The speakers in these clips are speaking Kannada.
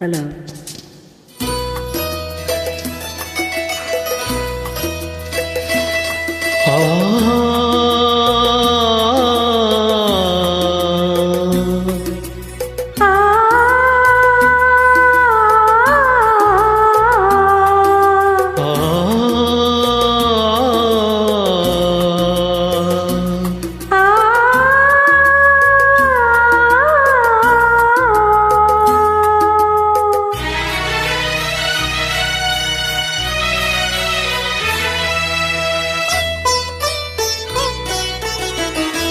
Hello. Oh.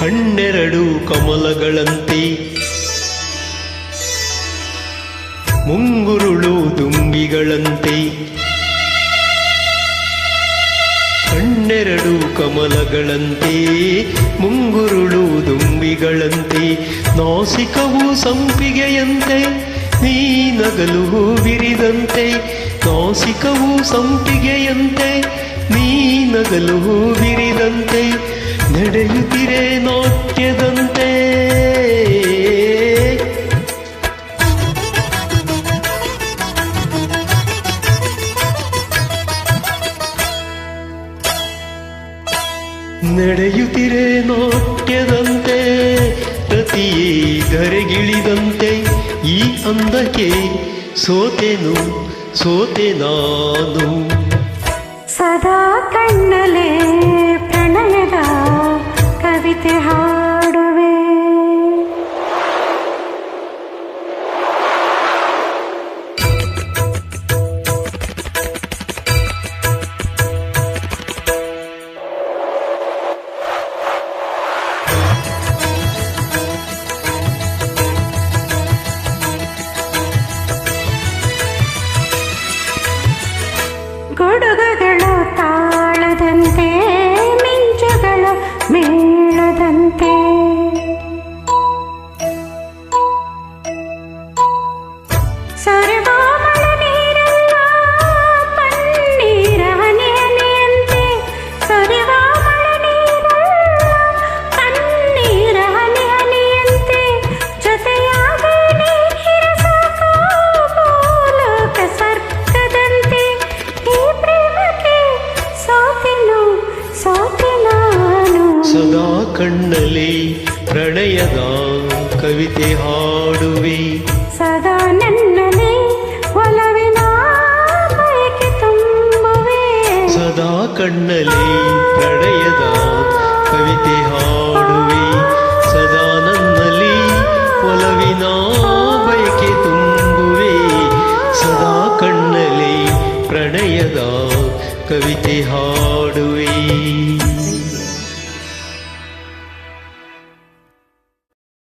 ಕಣ್ಣೆರಡು ಕಮಲಗಳಂತೆ. ಮುಂಗುರುಳು ದುಂಬಿಗಳಂತೆ ಕಣ್ಣೆರಡು ಕಮಲಗಳಂತೆ, ಮುಂಗುರುಳು ದುಂಬಿಗಳಂತೆ ನಾಸಿಕವು ಸಂಪಿಗೆಯಂತೆ, ನೀ ನಗಲು ಬಿರಿದಂತೆ ನಾಸಿಕವು ಸಂಪಿಗೆಯಂತೆ, ನೀ ನಗಲು ಬಿರಿದಂತೆ ನಡೆಯುತ್ತಿರೆ ನೋಟ್ಯದಂತೆ ನಡೆಯುತ್ತಿರೆ ನೋಟ್ಯದಂತೆ ಪ್ರತಿಯೇ ಧರೆಗಿಳಿದಂತೆ ಈ ಅಂದಕ್ಕೆ ಸೋತೆನು ಸೋತೆ ಸದಾ ಕಣ್ಣಲೆ ಕವಿತೆ ಸದಾ ಕವಿತೆ ಹಾಡುವೆ. ಸದಾ ನನ್ನನೆ ಒಲವಿನ ಬಯಕೆ ತುಂಬುವೆ. ಸದಾ ಕಣ್ಣಲ್ಲಿ ಪ್ರಣಯದ ಕವಿತೆ ಹಾಡುವೆ. ಸದಾ ನನ್ನಲಿ ಒಲವಿನ ಬಯಕೆ ತುಂಬುವೆ. ಸದಾ ಕಣ್ಣಲೇ ಪ್ರಣಯದ ಕವಿತೆ ಹಾಡುವೆ.